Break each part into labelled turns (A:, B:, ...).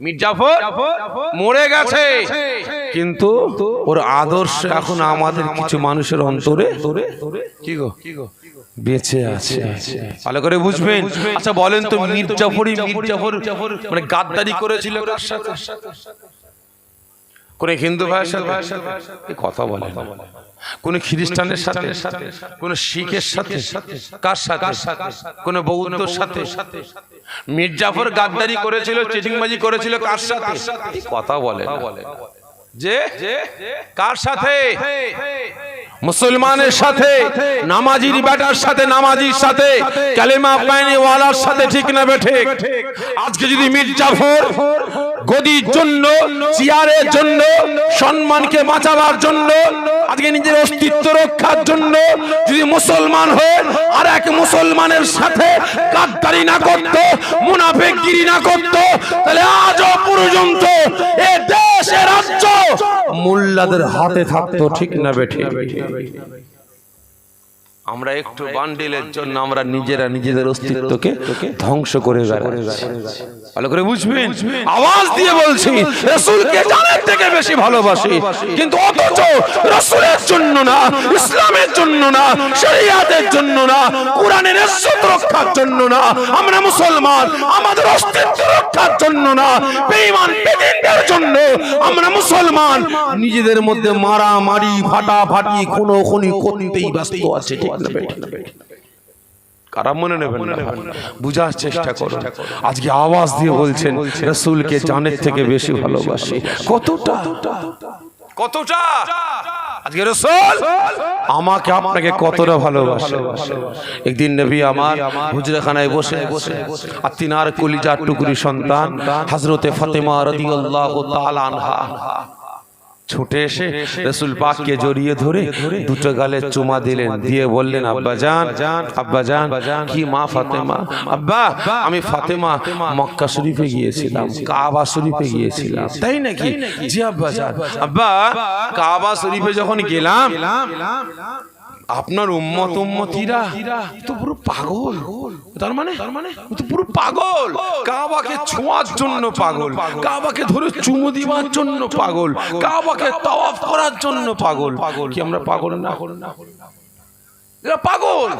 A: মির্জাফর মরে গেছে। কিন্তু ওর আদর্শ এখন আমাদের কিছু মানুষের অন্তরে কি গো? বেঁচে আছে। ভালো করে বুঝবেন? আচ্ছা বলেন তো মির্জাফরই মির্জাফর মানে গাদ্দারি করেছিল কোন হিন্দু ভাইয়ের সাথে কথা বলে না। কোন খ্রিস্টানের সাথে কোন শিখের সাথে কার সাথে কোন বৌদ্ধর সাথে। মির্জাফর গাদ্দারি করেছিল চিটিংবাজি করেছিল কার সাথে? কথা বলে। যে কার সাথে? মুসলমানের সাথে, নামাজির বেটার সাথে, নামাজির সাথে, কালেমা পায়নি ওয়ালার সাথে ঠিক না বেঠে আজকে যদি মির্জাফর গদির জন্য, চেয়ারের জন্য, সম্মানকে বাঁচাবার জন্য, আজকে নিজের অস্তিত্ব রক্ষার জন্য যদি মুসলমান হয়ে আর এক মুসলমানের সাথে গাদ্দারি না করত, মুনাফেকগিরি না করত, তাহলে আজও পর্যন্ত এ দেশ, এ রাজ্য মোল্লাদের হাতে থাকতো ঠিক না বেঠে Everything. আমরা একটু বান্ডিলের জন্য আমরা নিজেরা নিজেদের অস্তিত্বকে ধ্বংস করে ভালো করে বুঝবেন? আওয়াজ দিয়ে বলছি রসুলকে জানের থেকে বেশি ভালোবাসি? কিন্তু অথচ রসুলের জন্য না ইসলামের জন্য না শরিয়াতের জন্য না কোরআনের ইজ্জত রক্ষার জন্য না আমরা মুসলমান আমাদের অস্তিত্ব রক্ষার জন্য না বেঈমান বেদিনদের জন্য আমরা মুসলমান। নিজেদের মধ্যে মারামারি ফাটাফাটি খুনো খুনি করতেই ব্যস্ত আছে ঠিক মনে নেবেন বুঝার চেষ্টা করুন। আজকে আওয়াজ দিয়ে বলছেন রসুলকে জানের থেকে বেশি ভালোবাসি। কতটা? কতটা? আজকে রসুল আমাকে আপনাকে কতটা ভালোবাসে। একদিন নবী আমার হুজরাখানায় বসে বসে আর তিনার কলিজার টুকরি সন্তান হজরতে ফাতেমা রাদিয়াল্লাহু তাআলা আনহা। ছুটে এসে রসুল পাককে জড়িয়ে ধরে দুটো গালে চুমা দিলেন। দিয়ে বললেন আব্বা জান আব্বা জান কি মা ফাতেমা? আব্বা আমি ফাতেমা মক্কা শরীফে গিয়েছিলাম কাবা শরীফে গিয়েছিলাম। তাই নাকি? জি আব্বা জান আব্বা কাবা শরীফে যখন গেলাম আপনার উম্মত উম্মতিরা? তো পুরো পাগল। তার মানে? তার মানে? তো পুরো পাগল। কাবাকে ছোঁয়ার জন্য পাগল। কাবাকে ধরে চুমু দিবার জন্য পাগল। কাবাকে তাওয়াফ করার জন্য পাগল। পাগল। কি আমরা পাগল না না। এরা পাগল।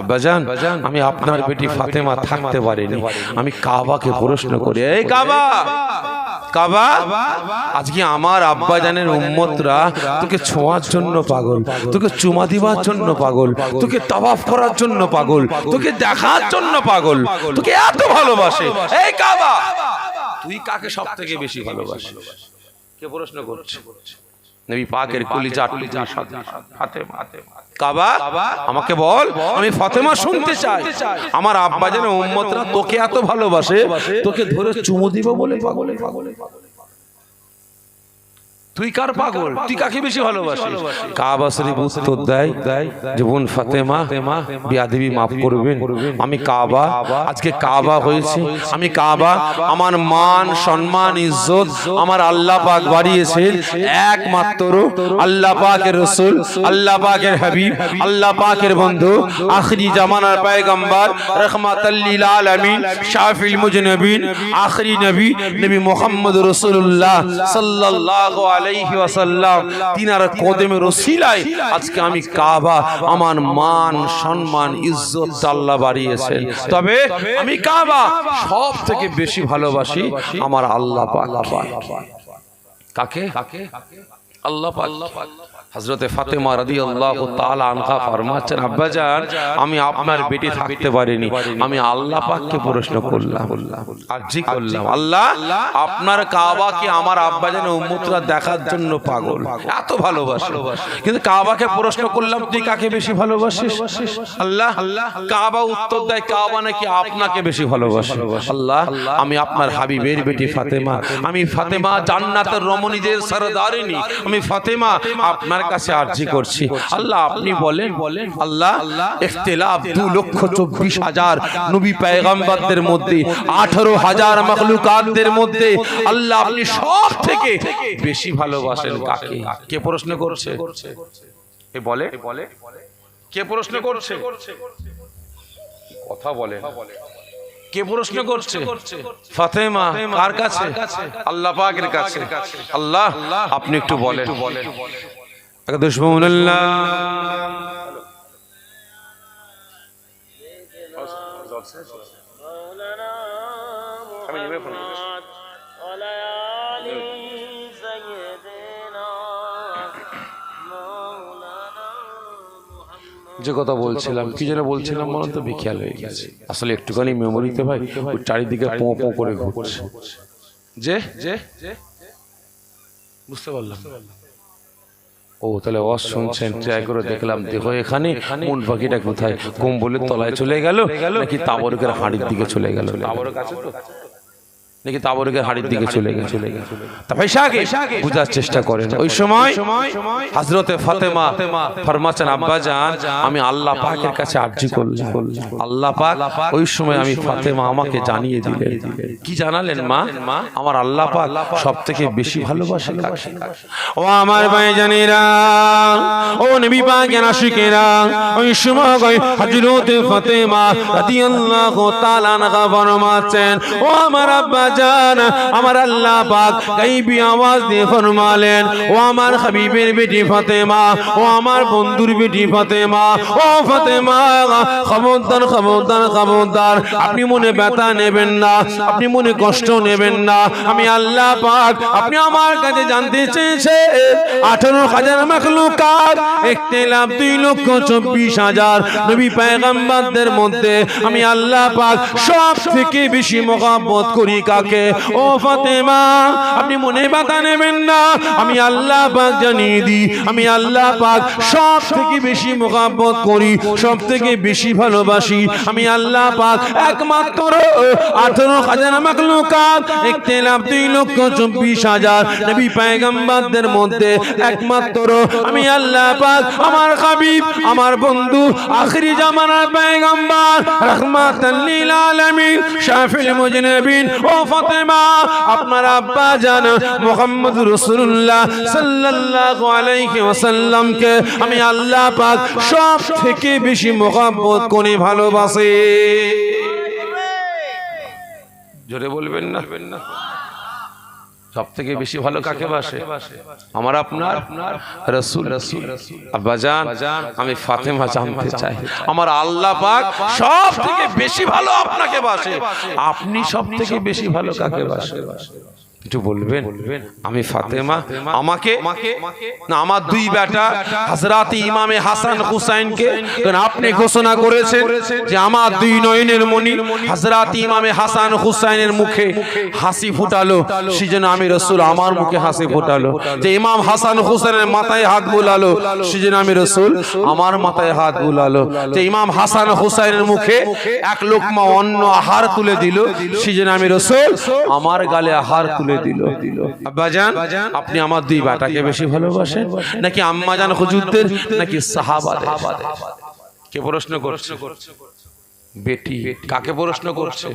A: আব্বাজান আমি আপনার বেটি ফাতেমা থাকতে পারিনি। আমি কাবাকে প্রশ্ন করি। এই কাবা! কাবা! আজকে আমার আব্বাজানের উম্মতরা তোকে ছোঁয়ার জন্য পাগল। তোকে চুমা দিবার জন্য পাগল। তোকে তাওয়াফ করার জন্য পাগল। তোকে দেখার জন্য পাগল। তোকে এত ভালোবাসে। এই কাবা! তুই কাকে সব থেকে বেশি ভালোবাসিস কে প্রশ্ন করছে? নবী পাকের কলিজা টুলিজা ফাতেমা। কাবা? আমাকে বল আমি ফাতেমা শুনতে চাই। আমার আব্বা যেন উম্মতরা তোকে এত ভালোবাসে তোকে ধরে চুমু দিব বলে পাগলে। পাগল। তুই কার পাগল? তুই কাকে বেশি ভালোবাসিস? কাবা শরীফ উত্তর দেয় যে বোন ফাতেমা বিয়াদেবী মাফ করবেন। আমি কাবা আজকে কাবা হয়েছে। আমি কাবা আমার মান সম্মান ইজ্জত আমার আল্লাহ পাক বাড়িয়েছেন একমাত্র আল্লাহ পাকের রসুল আল্লাহ পাকের হাবিব আল্লাহ পাকের বন্ধু আখরি জামানার পায়গম্বর রহমাতাল্লিল আলামিন শাফিল মুজনবিন আখরি নবী নবী মোহাম্মদ রসুল্লাহ সাল্লাল্লাহু আলাইহি ওয়াসাল্লাম তিনার কদমে রসিলায় আজকে আমি কাবা আমার মান সম্মান ইজ্জত আল্লাহ বাড়িয়েছেন। তবে আমি কাবা সব থেকে বেশি ভালোবাসি আমার আল্লাহ পাক। কাকে? কাকে? আল্লাহ পাক। হজরতে ফাতেমা রাদি আল্লাহ আনহা ফরমাচ্ছেন আব্বাজান, আমি আপনার বেটি থাকতে পারিনি। আমি আল্লাহ পাককে প্রশ্ন করলাম। আরজি করলাম, আল্লাহ, আপনার কাবাকে আমার আব্বাজান উম্মতরা দেখার জন্য পাগল। এত ভালোবাসে। কিন্তু কাবাকে প্রশ্ন করলাম, তুই কাকে বেশি ভালোবাসিস? আল্লাহ আল্লাহ, কাবা উত্তর দেয়, কাবা নাকি আপনাকে বেশি ভালোবাসে? আল্লাহ, আমি আপনার হাবিবের বেটি ফাতেমা। আমি ফাতেমা জান্নাতের রমণীদের সরদারিনী। আমি ফাতেমা, আপনার কাছে আরজি করছি। আল্লাহ আপনি বলেন বলেন আল্লাহ ইখতিলাফ দু লক্ষ চব্বিশ হাজার নবী পেগম্বরদের মধ্যে আঠারো হাজার মখলুকাতদের মধ্যে আল্লাহ আপনি সব থেকে বেশি ভালোবাসেন কাকে? কে প্রশ্ন করছে? এ বলে? বলে? কে প্রশ্ন করছে? কথা বলে কে প্রশ্ন করছে? ফাতেমা কার কাছে? আল্লাহ পাকের কাছে। আল্লাহ আপনি একটু বলেন। দুশ্মনুল্লাহ
B: مولانا محمد وعلى آل سيدنا مولانا محمد
A: যে কথা বলছিলাম কি যেন বলছিলাম মনে তো বিখ্যাল হয়ে গেছে আসলে একটুখানি মেমোরিতে ভাই ওই চারিদিকে পো পো করে ঘুরছে যে যে বুঝতে পারলাম ও তাহলে অস শুনছেন ট্রাই করে দেখলাম দেখো এখানে কোন পাখিটা কোথায়? কম্বলের তলায় চলে গেল নাকি তাবরকের হাড়ির দিকে চলে গেল? তাবরক কাছে তো নাকি তাবরকের হাড়ির দিকে চলে গেল চলে তা পেশাকে বুঝার চেষ্টা করেন। ওই সময় হজরতে ফাতেমা ফরমাচ্ছেন আব্বা জান আমি আল্লাহ পাকের কাছে আর্জি করলাম। আল্লাহ পাক ওই সময় আমি ফাতেমা আমাকে জানিয়ে দিলেন। কি জানালেন মা? আমার আল্লাহ পাক সব থেকে বেশি ভালোবাসে কাকে? ও আমার ভাই জানিরা ও নবী পাকের আশিকেরা ওই সময় হযরতে ফাতেমা রাদিয়াল্লাহু তাআলা আনহা ফরমাচ্ছেন ও আমার আব্বা জান। আমার আল্লাহ পাক গাইবি আওয়াজ দিয়ে ফরমালেন, ও আমার হাবিবের বেটি ফাতেমা, ও আমার বন্ধুর বেটি ফাতেমা, ও ফাতেমা, খবরদার খবরদার খবরদার, আপনি মনে ব্যথা নেবেন না, আপনি মনে কষ্ট নেবেন না, আমি আল্লাহ পাক, আপনি আমার কাছে জানতে চেয়েছে আঠারো হাজার মাখলুকাত একতেলাম দুই লক্ষ চব্বিশ হাজার নবী পায়গাম্বারদের মধ্যে আমি আল্লাহ পাক সব থেকে বেশি মোকাব্বত করি কাকে? ও ফাতেমা, আপনি মনে ব্যথা নেবেন না। আমি আল্লাহ পাক জানিয়ে দিই, আমি আল্লাহ পাক সব থেকে বেশি মোকাব্বত করি সব থেকে বেশি ভালোবাসি। আমি আল্লাহ পাক একমাত্র আঠারো হাজার মাকলুকাত একতেলাম দুই লক্ষ চব্বিশ হাজার নবী পায়গাম্বারদের মধ্যে একমাত্র। আমি আল্লাহ পাক আমার হাবিব, আমার বন্ধু, আখরি জামানার পায়গাম্বার, রহমাতাল লিল আলামিন শাফিল মুজনবিন, ও ফাতেমা, আপনার আব্বা জান মোহাম্মদ রসুল্লাহ সাল্লাল্লাহু আলাইহি ওয়াসাল্লামকে আমি আল্লাহ পাক সব থেকে বেশি মোহাব্বত করি ভালোবাসি। জোরে বলবেন না? সব থেকে বেশি ভালো কাকে বাসে? আমার আপনার রসুল। রসুল। আব্বাজান আমি ফাতেমা জানতে চাই। আমার আল্লাহ পাক সব থেকে বেশি ভালো আপনাকে বাসে। আপনি সব থেকে বেশি ভালো কাকে বাসে? একটু বলবেন? আমি ফাতেমা। আমাকে? না আমার দুই বেটা হযরত ইমামে হাসান হুসাইনকে কারণ আপনি ঘোষণা করেছেন যে আমার দুই নয়নের মণি হযরত ইমামে হাসান হুসাইনের মুখে হাসি ফুটালো। সেজন্য আমি রসুল আমার মুখে হাসি ফুটালো। যে ইমাম হাসান হুসাইনের মাথায় হাত বুলালো সেজন্য আমি রসুল আমার মাথায় হাত বুলালো। যে ইমাম হাসান হুসাইনের মুখে এক লোকমা অন্য আহার তুলে দিল সেজন্য আমি রসুল আমার গালে আহার তুলে দিল। আব্বাজান, আপনি আমার দুই বাটাকে বেশি ভালোবাসেন? নাকি আম্মাজান হুজুরদের, নাকি সাহাবাদের? কে প্রশ্ন করছে? বেটি, কাকে প্রশ্ন করছে?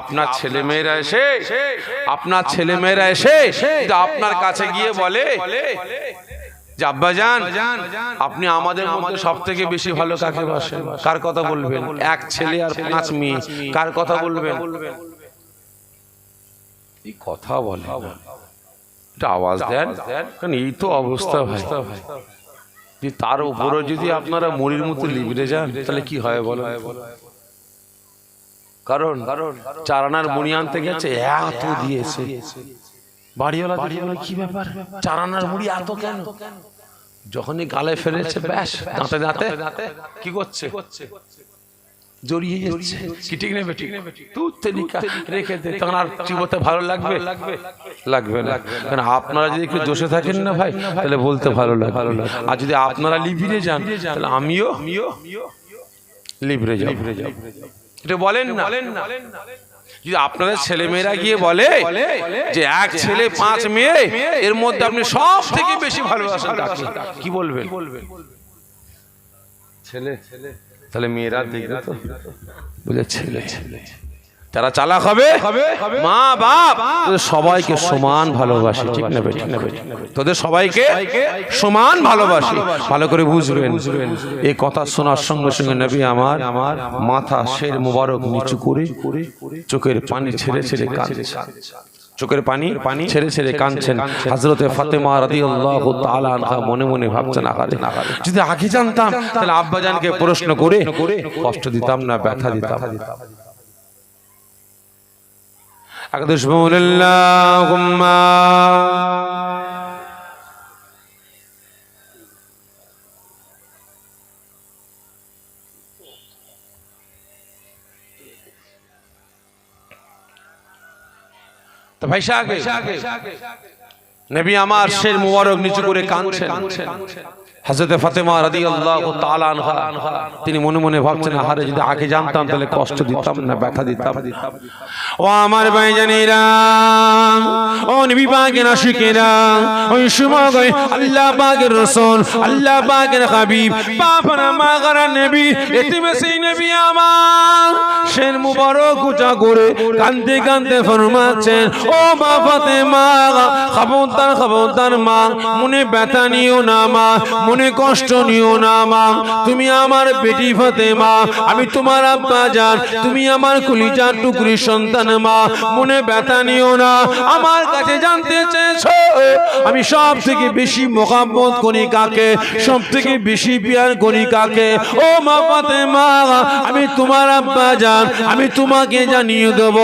A: আপনার ছেলে মেয়েরা এসে, আপনার ছেলে মেয়েরা এসে, যদি আপনার কাছে গিয়ে বলে যে আপনি আমাদের মধ্যে সব থেকে বেশি ভালো কাকে বাসেন? কার কথা বলবেন? এক ছেলে আর পাঁচ মেয়ে কার কথা বলবেন? এই কথা বলে এটা আওয়াজ দেন। কারণ এই তো অবস্থা ভাই। যে তার উপরে যদি আপনারা মুড়ির মতো লিবড়ে যান তাহলে কি হয় বলো কারণ কারণ চারানার মুড়ি আনতে গেছে এত দিয়েছে। বাড়িওয়ালা বলে, কি ব্যাপার? চারানার মুড়ি এত কেন? যখনই গালে ফেলেছে ব্যাস দাঁতে দাঁতে। কি করছে? জড়িয়ে যাচ্ছে। কি ঠিক নেবে? ঠিক নেবে তুই তেলিকা রেখে দে তখন আর চিবোতে ভালো লাগবে? লাগবে। না। কারণ আপনারা যদি একটু জোশে থাকেন না ভাই তাহলে বলতে ভালো লাগে ভালো লাগে আর যদি আপনারা লিভিরে যান তাহলে আমিও আমিও। লিভরে যাই এটা বলেন না। যদি আপনাদের ছেলে মেয়েরা গিয়ে বলে যে এক ছেলে পাঁচ মেয়ে এর মধ্যে আপনি সব থেকে বেশি ভালোবাসেন কাকে? কি বলবেন? ছেলে। তাহলে মেয়েরা দেখবে তো। বলে ছেলে ছেলে। যারা চালাক হবে? মা বাপ। তোদের সবাইকে সমান ভালোবাসি ঠিক না ঠিক না। তোদের সবাইকে সমান ভালোবাসি। ভালো করে বুঝবেন। এই কথা শোনার সঙ্গে সঙ্গে নবী আমার আমার মাথা শের মুবারক নিচু করে চোখের পানি ছেড়ে ছেড়ে কাঁদছে। চোখের পানি পানি ছেড়ে ছেড়ে কাঁদছেন হযরতে ফাতেমা রাদিয়াল্লাহু তাআলা আনহা মনে মনে ভাবছেন আকারে যদি আগে জানতাম তাহলে আব্বাজানকে প্রশ্ন করে কষ্ট দিতাম না ব্যথা দিতাম। أقدس بول اللهم তো ভাই নবী আমার শের মুবারক নিচু করে কাঁদছেন হযরতে ফাতেমা তাআলা আনহা, তিনি মনে মনে ভাবছেন, আহারে যদি আগে জানতাম, তাহলে কষ্ট দিতাম না, ব্যথা দিতাম। ও আমার ভাই জানিরা, ও নবী পাকের আশিকেরা ওই সময় আল্লাহ পাকের রাসূল, আল্লাহ পাকের হাবিব বাপনা মাগারা নবী, এতিমে সেই নবী আমার। শের মুবারক উঁচা করে কান্দে কান্দে ফরমাচ্ছেন, ও মা ফাতেমা, খবরদার খবরদার মা, মনে ব্যথা নিও না মা মনে কষ্ট নিও না, মা। তুমি আমার বেটি ফাতেমা, আমি তোমার আব্বা জান, তুমি আমার কুলিজার টুকরি সন্তান, মা। মনে ব্যথা নিও না, আমার কাছে জানতে চেয়েছো? আমি সব থেকে বেশি মোকাম্মত করি কাকে? সব থেকে বেশি পিয়ার করি কাকে? ও মা ফাতে মা আমি তোমার আব্বা জান, আমি তোমাকে জানিয়ে দেব।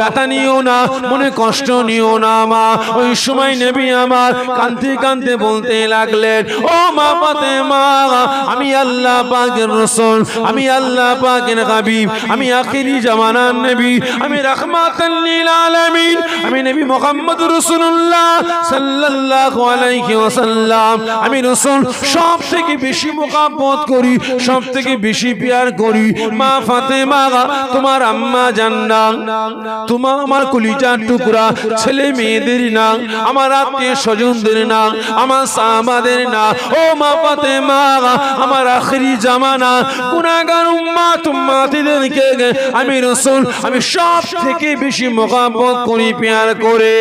A: ব্যথা নিও না, মনে কষ্ট নিও না, মা। ওই সময় নেবি আমার কান্তি কান্তি বলতে লাগলেন, ও মা ফাতেমা আমি আল্লাহ পাকের রসুল, আমি আল্লাহ পাকের হাবিব, আমি আখিরি জামানার নবী, আমি রাহমাতাল লিল আলামিন, আমি নবী মুহাম্মদ রাসূলুল্লাহ সাল্লাল্লাহু আলাইহি ওয়াসাল্লাম, আমি রাসূল সব থেকে বেশি মোকাব্বত করি সব থেকে বেশি পিয়ার করি। মা ফাতেমা, তোমার আম্মা জান্নাত তোমার আমার কলিজার টুকরা, ছেলে মেয়েদের না, আমার আত্মীয় স্বজনদের না, আমার সাহাবাদের না। ও মা ফাতেমা, আমার আখরি জামানা, গুনাহগার উম্মাত উম্মাতিদেরকে আমি রাসূল, আমি সব থেকে বেশি মোকাবত করি, পিয়ার করে।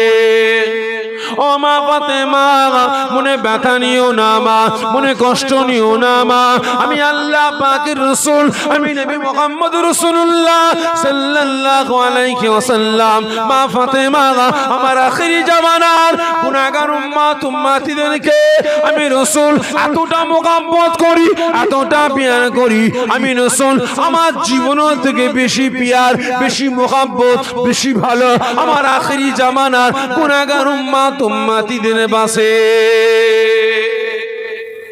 A: ও মা ফাতেমা, মনে ব্যথা নিও না মা, মনে কষ্ট নিও না মা। আমি আল্লাহ পাকের রাসূল, আমি নবী মুহাম্মদ রাসূলুল্লাহ সাল্লাল্লাহু আলাইহি ওয়াসাল্লাম। মা আমার আখেরি জামানার গুনাহগার উম্মাত আমি রাসূল এতটা করি, এতটা পিয়ার করি। আমি রাসূল, আমার জীবন থেকে বেশি পিয়ার, বেশি মোকাব্বত বেশি ভালো। আমার আখেরি জামানার গুনাহগার বাসে।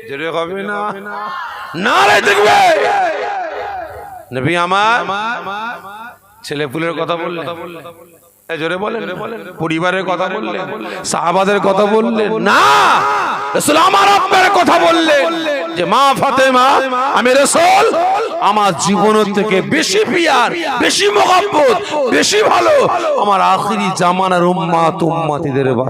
A: জোরে হবে না। না রে দেখবে। নবী আমার ছেলে পুলের কথা বললেন। এ জোরে বলেন। পরিবারের কথা বললেন। সাহাবাদের কথা বললেন। না আমার মা ফাতেমা, আমি রাসূল, আমার জীবন থেকে বেশি পিয়ার, বেশি মহব্বত, বেশি ভালো। আমার আখিরি জামানার উম্মাত উম্মাতিদের বাস।